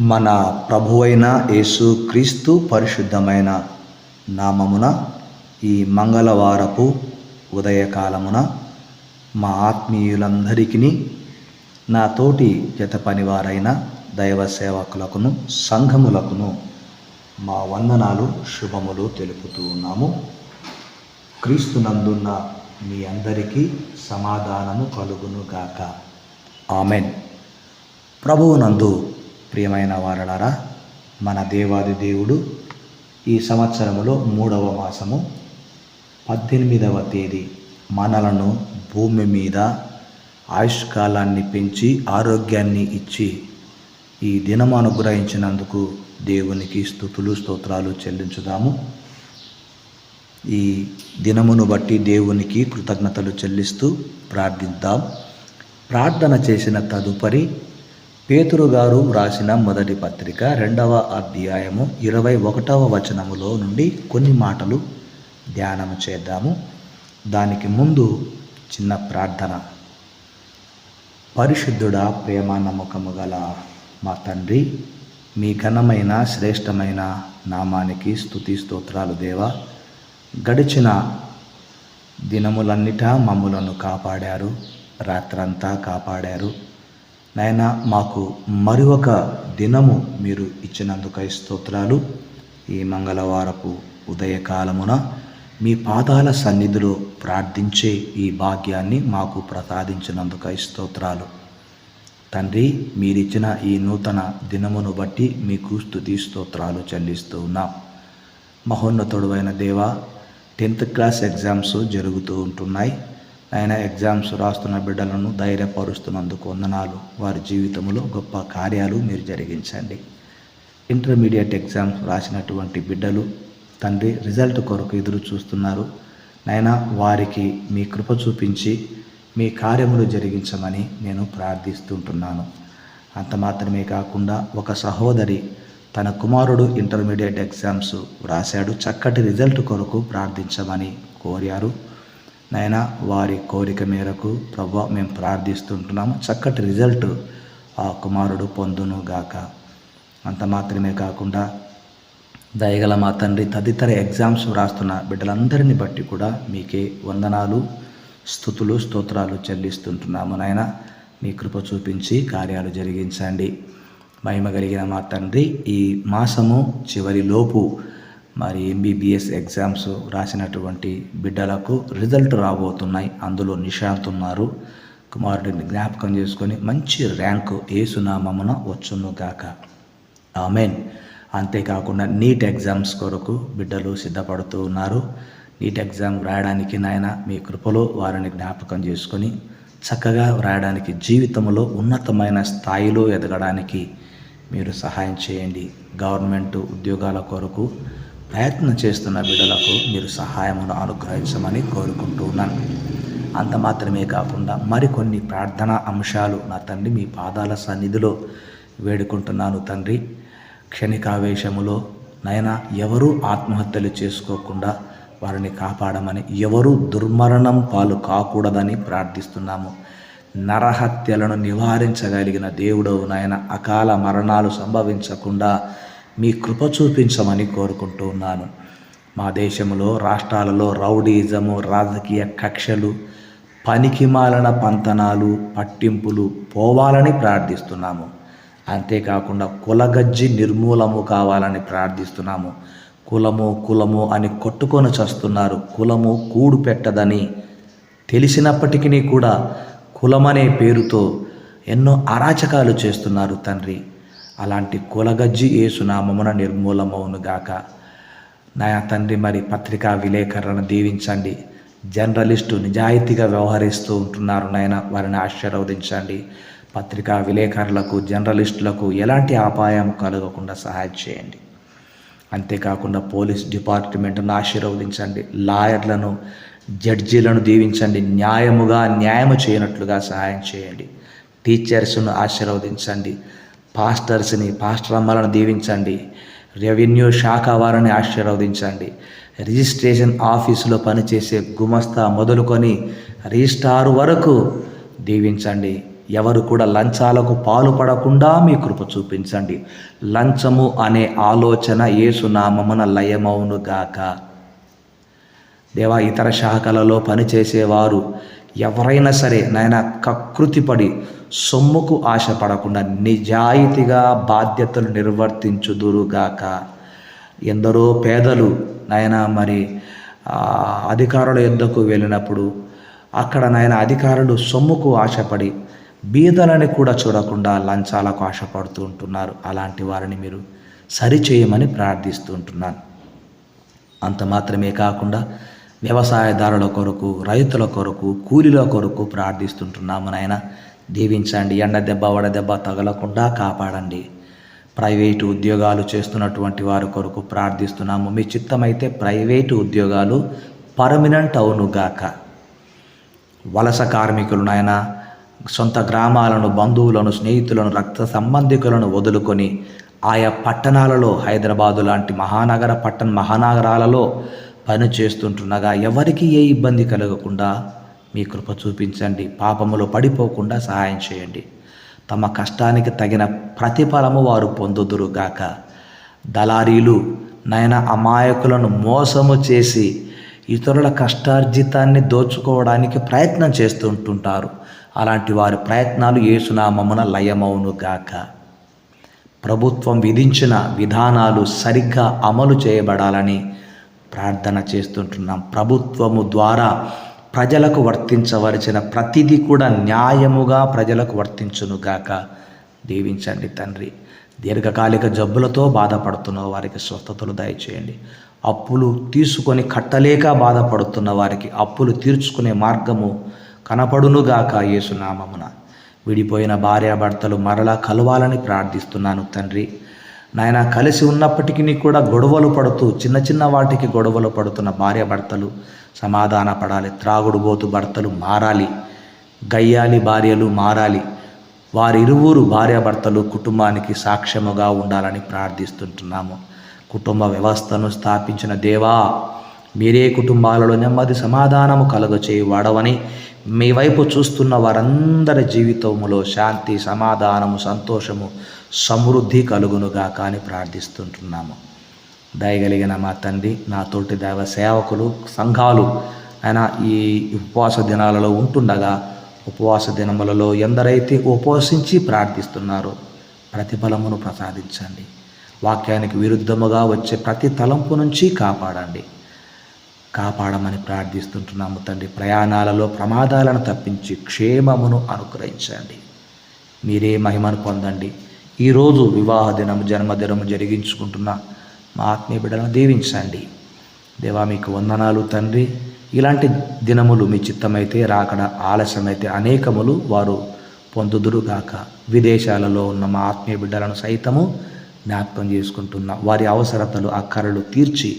మన ప్రభువైన యేసు క్రీస్తు పరిశుద్ధమైన నామమున ఈ మంగళవారపు ఉదయకాలమున మా ఆత్మీయులందరికీ నా తోటి జత పనివారైన దైవ సేవకులకును సంఘములకును మా వందనాలు శుభములు తెలుపుతూ ఉన్నాము. క్రీస్తునందున్న మీ అందరికీ సమాధానము కలుగును గాక. ఆమెన్. ప్రభువునందు ప్రియమైన వారలారా మన దేవాది దేవుడు ఈ సంవత్సరములో మూడవ మాసము పద్దెనిమిదవ తేదీ మనలను భూమి మీద ఆయుష్కాలాన్ని పెంచి ఆరోగ్యాన్ని ఇచ్చి ఈ దినం అనుగ్రహించినందుకు దేవునికి స్థుతులు స్తోత్రాలు చెల్లించుదాము. ఈ దినమును బట్టి దేవునికి కృతజ్ఞతలు చెల్లిస్తూ ప్రార్థిద్దాం. ప్రార్థన చేసిన తదుపరి పేతురు గారు వ్రాసిన మొదటి పత్రిక రెండవ అధ్యాయము ఇరవై ఒకటవ వచనములో నుండి కొన్ని మాటలు ధ్యానము చేద్దాము. దానికి ముందు చిన్న ప్రార్థన. పరిశుద్ధుడా ప్రేమ నమ్మకము గల మా తండ్రి మీ ఘనమైన శ్రేష్టమైన నామానికి స్తుతి స్తోత్రాలు దేవా. గడిచిన దినములన్నిటా మమ్ములను కాపాడారు రాత్రంతా కాపాడారు. నాయన మాకు మరి ఒక దినము మీరు ఇచ్చినందుకై స్తోత్రాలు. ఈ మంగళవారపు ఉదయకాలమున మీ పాదాల సన్నిధిలో ప్రార్థించే ఈ భాగ్యాన్ని మాకు ప్రసాదించినందుకై స్తోత్రాలు. తండ్రి మీరిచ్చిన ఈ నూతన దినమును బట్టి మీకు స్థుతి స్తోత్రాలు చెల్లిస్తూ ఉన్నాం. మహోన్నతుడు దేవ టెన్త్ క్లాస్ ఎగ్జామ్స్ జరుగుతూ ఉంటున్నాయి. ఆయన ఎగ్జామ్స్ రాస్తున్న బిడ్డలను ధైర్యపరుస్తున్నందుకు వందనాలు. వారి జీవితంలో గొప్ప కార్యాలు మీరు జరిగించండి. ఇంటర్మీడియట్ ఎగ్జామ్స్ రాసినటువంటి బిడ్డలు తండ్రి రిజల్ట్ కొరకు ఎదురు చూస్తున్నారు. నాయన వారికి మీ కృప చూపించి మీ కార్యములు జరిగించమని నేను ప్రార్థిస్తుంటున్నాను. అంత మాత్రమే కాకుండా ఒక సహోదరి తన కుమారుడు ఇంటర్మీడియట్ ఎగ్జామ్స్ వ్రాశాడు చక్కటి రిజల్ట్ కొరకు ప్రార్థించమని కోరారు. నాయన వారి కోరిక మేరకు ప్రభు మేము ప్రార్థిస్తుంటున్నాము. చక్కటి రిజల్ట్ ఆ కుమారుడు పొందును గాక. అంత మాత్రమే కాకుండా దయగల మా తండ్రి తదితర ఎగ్జామ్స్ వ్రాస్తున్న బిడ్డలందరిని బట్టి కూడా మీకే వందనాలు స్థుతులు స్తోత్రాలు చెల్లిస్తుంటున్నాము. నాయన మీ కృప చూపించి కార్యాలు జరిగించండి. మహిమ కలిగిన మా తండ్రి ఈ మాసము చివరి లోపు మరి ఎంబీబీఎస్ ఎగ్జామ్స్ రాసినటువంటి బిడ్డలకు రిజల్ట్ రాబోతున్నాయి. అందులో నిశాంత్ ఉన్నారు. కుమారుడిని జ్ఞాపకం చేసుకొని మంచి ర్యాంకు ఏసునామమున వచ్చునుగాక ఆమెన్ అంతేకాకుండా నీట్ ఎగ్జామ్స్ కొరకు బిడ్డలు సిద్ధపడుతూ ఉన్నారు. నీట్ ఎగ్జామ్ రాయడానికి నాయన మీ కృపలో వారిని జ్ఞాపకం చేసుకొని చక్కగా వ్రాయడానికి జీవితంలో ఉన్నతమైన స్థాయిలో ఎదగడానికి మీరు సహాయం చేయండి. గవర్నమెంట్ ఉద్యోగాల కొరకు ప్రయత్నం చేస్తున్న బిడ్డలకు మీరు సహాయమును అనుగ్రహించమని కోరుకుంటున్నాను. అంత మాత్రమే కాకుండా మరికొన్ని ప్రార్థనా అంశాలు నా తండ్రి మీ పాదాల సన్నిధిలో వేడుకుంటున్నాను తండ్రి. క్షణికావేశములో నయన ఎవరూ ఆత్మహత్యలు చేసుకోకుండా వారిని కాపాడమని ఎవరు దుర్మరణం పాలు కాకూడదని ప్రార్థిస్తున్నాము. నరహత్యలను నివారించగలిగిన దేవుడవు నాయన అకాల మరణాలు సంభవించకుండా మీ కృప చూపించమని కోరుకుంటూ ఉన్నాను. మా దేశంలో రాష్ట్రాలలో రౌడీజము రాజకీయ కక్షలు పనికిమాలన పంతనాలు పట్టింపులు పోవాలని ప్రార్థిస్తున్నాము. అంతేకాకుండా కులగజ్జి నిర్మూలము కావాలని ప్రార్థిస్తున్నాము. కులము కులము అని కొట్టుకొని చస్తున్నారు. కులము కూడు పెట్టదని తెలిసినప్పటికీ కూడా కులమనే పేరుతో ఎన్నో అరాచకాలు చేస్తున్నారు తండ్రి. అలాంటి కులగజ్జి ఏసునామమున నిర్మూలమవును గాక. నా తండ్రి మరి పత్రికా విలేకరులను దీవించండి. జర్నలిస్టు నిజాయితీగా వ్యవహరిస్తూ ఉంటున్నారు నాయన వారిని ఆశీర్వదించండి. పత్రికా విలేకరులకు జర్నలిస్టులకు ఎలాంటి అపాయం కలగకుండా సహాయం చేయండి. అంతేకాకుండా పోలీస్ డిపార్ట్మెంట్ను ఆశీర్వదించండి. లాయర్లను జడ్జీలను దీవించండి. న్యాయముగా న్యాయము చేయనట్లుగా సహాయం చేయండి. టీచర్స్ను ఆశీర్వదించండి. పాస్టర్స్ని పాస్టర్ అమ్మలను దీవించండి. రెవెన్యూ శాఖ వారిని ఆశీర్వదించండి. రిజిస్ట్రేషన్ ఆఫీసులో పనిచేసే గుమస్తా మొదలుకొని రిజిస్టారు వరకు దీవించండి. ఎవరు కూడా లంచాలకు పాలుపడకుండా మీ కృప చూపించండి. లంచము అనే ఆలోచన ఏసునామమున లయమవునుగాక దేవా ఇతర శాఖలలో పనిచేసేవారు ఎవరైనా సరే నాయన కకృతిపడి సొమ్ముకు ఆశపడకుండా నిజాయితీగా బాధ్యతలు నిర్వర్తించుదురుగాక. ఎందరో పేదలు నాయన మరి అధికారుల యుద్ధకు వెళ్ళినప్పుడు అక్కడ నాయన అధికారులు సొమ్ముకు ఆశపడి బీదలని కూడా చూడకుండా లంచాలకు ఆశపడుతూ ఉంటున్నారు. అలాంటి వారిని మీరు సరిచేయమని ప్రార్థిస్తూ ఉంటున్నాను. అంత మాత్రమే కాకుండా వ్యవసాయదారుల కొరకు రైతుల కొరకు కూలీల కొరకు ప్రార్థిస్తుంటున్నాము నాయన. దీవించండి. ఎండ దెబ్బ వడదెబ్బ తగలకుండా కాపాడండి. ప్రైవేటు ఉద్యోగాలు చేస్తున్నటువంటి వారి కొరకు ప్రార్థిస్తున్నాము. మీ చిత్తమైతే ప్రైవేటు ఉద్యోగాలు పర్మనెంట్ అవునుగాక వలస కార్మికులు నాయన సొంత గ్రామాలను బంధువులను స్నేహితులను రక్త సంబంధికులను వదులుకొని ఆయా పట్టణాలలో హైదరాబాదు లాంటి మహానగర పట్టణ మహానగరాలలో పని చేస్తుంటుండగా ఎవరికి ఏ ఇబ్బంది కలగకుండా మీ కృప చూపించండి పాపములో పడిపోకుండా సహాయం చేయండి. తమ కష్టానికి తగిన ప్రతిఫలము వారు పొందుదురుగాక దళారీలు నయన అమాయకులను మోసము చేసి ఇతరుల కష్టార్జితాన్ని దోచుకోవడానికి ప్రయత్నం చేస్తుంటుంటారు. అలాంటి వారి ప్రయత్నాలు ఏసునామమున లయమవునుగాక ప్రభుత్వం విధించిన విధానాలు సరిగ్గా అమలు చేయబడాలని ప్రార్థన చేస్తుంటున్నాం. ప్రభుత్వము ద్వారా ప్రజలకు వర్తించవలసిన ప్రతిదీ కూడా న్యాయముగా ప్రజలకు వర్తించునుగాక దీవించండి తండ్రి. దీర్ఘకాలిక జబ్బులతో బాధపడుతున్న వారికి స్వస్థతలు దయచేయండి. అప్పులు తీసుకొని కట్టలేక బాధపడుతున్న వారికి అప్పులు తీర్చుకునే మార్గము కనపడునుగాక యేసునామమున. విడిపోయిన భార్యాభర్తలు మరలా కలవాలని ప్రార్థిస్తున్నాను తండ్రి. నాయన కలిసి ఉన్నప్పటికీ కూడా గొడవలు పడుతూ చిన్న చిన్న వాటికి గొడవలు పడుతున్న భార్యాభర్తలు సమాధాన పడాలి త్రాగుడుబోతు భర్తలు మారాలి గయ్యాలి భార్యలు మారాలి. వారిరువురు భార్యాభర్తలు కుటుంబానికి సాక్ష్యముగా ఉండాలని ప్రార్థిస్తుంటున్నాము. కుటుంబ వ్యవస్థను స్థాపించిన దేవా మీరే కుటుంబాలలో నెమ్మది సమాధానము కలుగచేయి వాడవని మీ వైపు చూస్తున్న వారందరి జీవితములో శాంతి సమాధానము సంతోషము సమృద్ధి కలుగునుగా కానీ ప్రార్థిస్తుంటున్నాము. దయగలిగిన మా తండ్రి నా తోటి దైవ సేవకులు సంఘాలు ఆయన ఈ ఉపవాస దినాలలో ఉంటుండగా ఉపవాస దినములలో ఎందరైతే ఉపవసించి ప్రార్థిస్తున్నారో ప్రతిఫలమును ప్రసాదించండి. వాక్యానికి విరుద్ధముగా వచ్చే ప్రతి తలంపు నుంచి కాపాడండి. కాపాడమని ప్రార్థిస్తుంటున్నాము తండ్రి. ప్రయాణాలలో ప్రమాదాలను తప్పించి క్షేమమును అనుగ్రహించండి. మీరే మహిమను పొందండి. ఈరోజు వివాహ దినము జన్మదినము జరిగించుకుంటున్న మా ఆత్మీయ బిడ్డలను దీవించండి. దేవా మీకు వందనాలు తండ్రి. ఇలాంటి దినములు మీ చిత్తమైతే రాకడ ఆలస్యమైతే అనేకములు వారు పొందుదురుగాక. విదేశాలలో ఉన్న మా ఆత్మీయ బిడ్డలను సైతము జ్ఞాపకం చేసుకుంటున్న వారి అవసరతలు అక్కరలు తీర్చి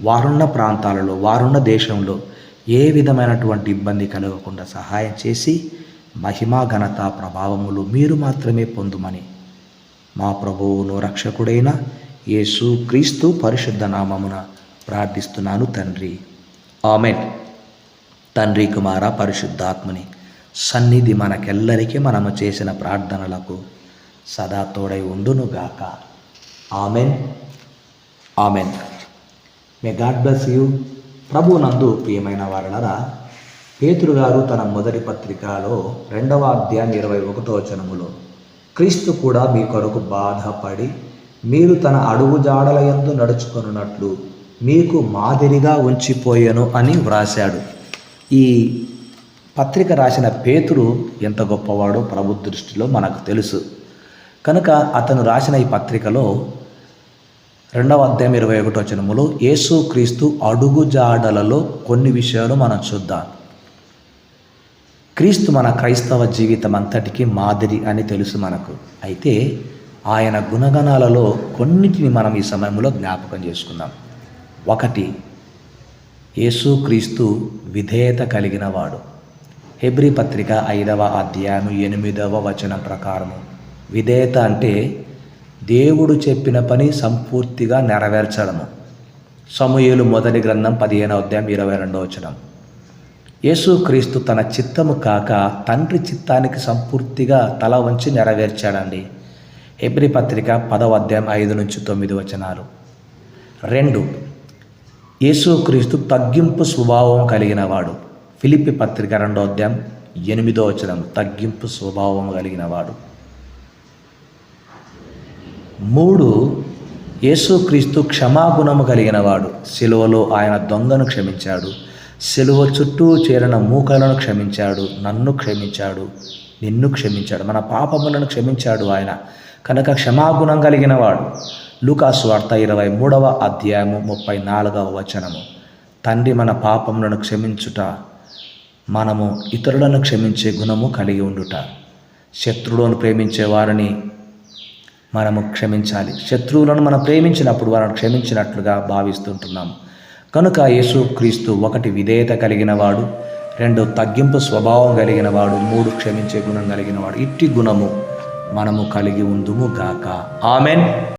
వారున్న ప్రాంతాలలో వారున్న దేశంలో ఏ విధమైనటువంటి ఇబ్బంది కలగకుండా సహాయం చేసి మహిమా ఘనత ప్రభావములు మీరు మాత్రమే పొందుమని మా ప్రభువును రక్షకుడైన యేసు క్రీస్తు పరిశుద్ధ నామమున ప్రార్థిస్తున్నాను తండ్రి. ఆమెన్. తండ్రి కుమార పరిశుద్ధాత్మని సన్నిధి మనకెల్లరికీ మనము చేసిన ప్రార్థనలకు సదా తోడై ఉండునుగాక. Amen. Amen. May God bless you. ప్రభు నందు ప్రియమైన వారలరా పేతురు గారు తన మొదటి పత్రికలో రెండవ అధ్యాయం ఇరవై ఒకటో వచనములో క్రీస్తు కూడా మీ కొరకు బాధపడి మీరు తన అడుగు జాడల ఎందు నడుచుకున్నట్లు మీకు మాదిరిగా ఉంచిపోయాను అని వ్రాశాడు. ఈ పత్రిక రాసిన పేతురు ఎంత గొప్పవాడో ప్రభు దృష్టిలో మనకు తెలుసు. కనుక అతను రాసిన ఈ పత్రికలో రెండవ అధ్యాయం ఇరవై ఒకటో వచనములో యేసు క్రీస్తు అడుగు జాడలలో కొన్ని విషయాలు మనం చూద్దాం. క్రీస్తు మన క్రైస్తవ జీవితం అంతటికి మాదిరి అని తెలుసు మనకు. అయితే ఆయన గుణగణాలలో కొన్నిటిని మనం ఈ సమయంలో జ్ఞాపకం చేసుకుందాం. ఒకటి యేసు క్రీస్తు విధేయత కలిగిన వాడు హెబ్రి పత్రిక ఐదవ అధ్యాయం ఎనిమిదవ వచనం ప్రకారము. విధేయత అంటే దేవుడు చెప్పిన పని సంపూర్తిగా నెరవేర్చడము. సమూహలు మొదటి గ్రంథం పదిహేనవ అధ్యాయం ఇరవై రెండవ వచనం. యేసుక్రీస్తు తన చిత్తము కాక తండ్రి చిత్తానికి సంపూర్తిగా తల వంచి నెరవేర్చాడండి. ఎబ్రి పత్రిక పదవ అధ్యాయం ఐదు నుంచి తొమ్మిది వచనాలు. రెండు యేసుక్రీస్తు తగ్గింపు స్వభావం కలిగినవాడు. ఫిలిపి ఫిలిప్పి పత్రిక రెండో అధ్యాయం ఎనిమిదో వచనం తగ్గింపు స్వభావం కలిగినవాడు. మూడు యేసుక్రీస్తు క్షమాగుణము కలిగినవాడు. సిలువలో ఆయన దొంగను క్షమించాడు. సిలువ చుట్టూ చేరిన మూకలను క్షమించాడు నన్ను క్షమించాడు నిన్ను క్షమించాడు మన పాపములను క్షమించాడు ఆయన. కనుక క్షమాగుణం కలిగిన వాడు లూకాసు వార్త ఇరవై మూడవ అధ్యాయము ముప్పై నాలుగవ వచనము. తండ్రి మన పాపములను క్షమించుట మనము ఇతరులను క్షమించే గుణము కలిగి ఉండుట. శత్రువులను ప్రేమించే వారిని మనము క్షమించాలి. శత్రువులను మనం ప్రేమించినప్పుడు వారిని క్షమించినట్లుగా భావిస్తుంటున్నాము. కనుక యేసుక్రీస్తు ఒకటి విధేయత కలిగినవాడు రెండు తగ్గింపు స్వభావం కలిగినవాడు మూడు క్షమించే గుణం కలిగినవాడు ఇట్టి గుణము మనము కలిగి ఉందుము గాక. ఆమెన్.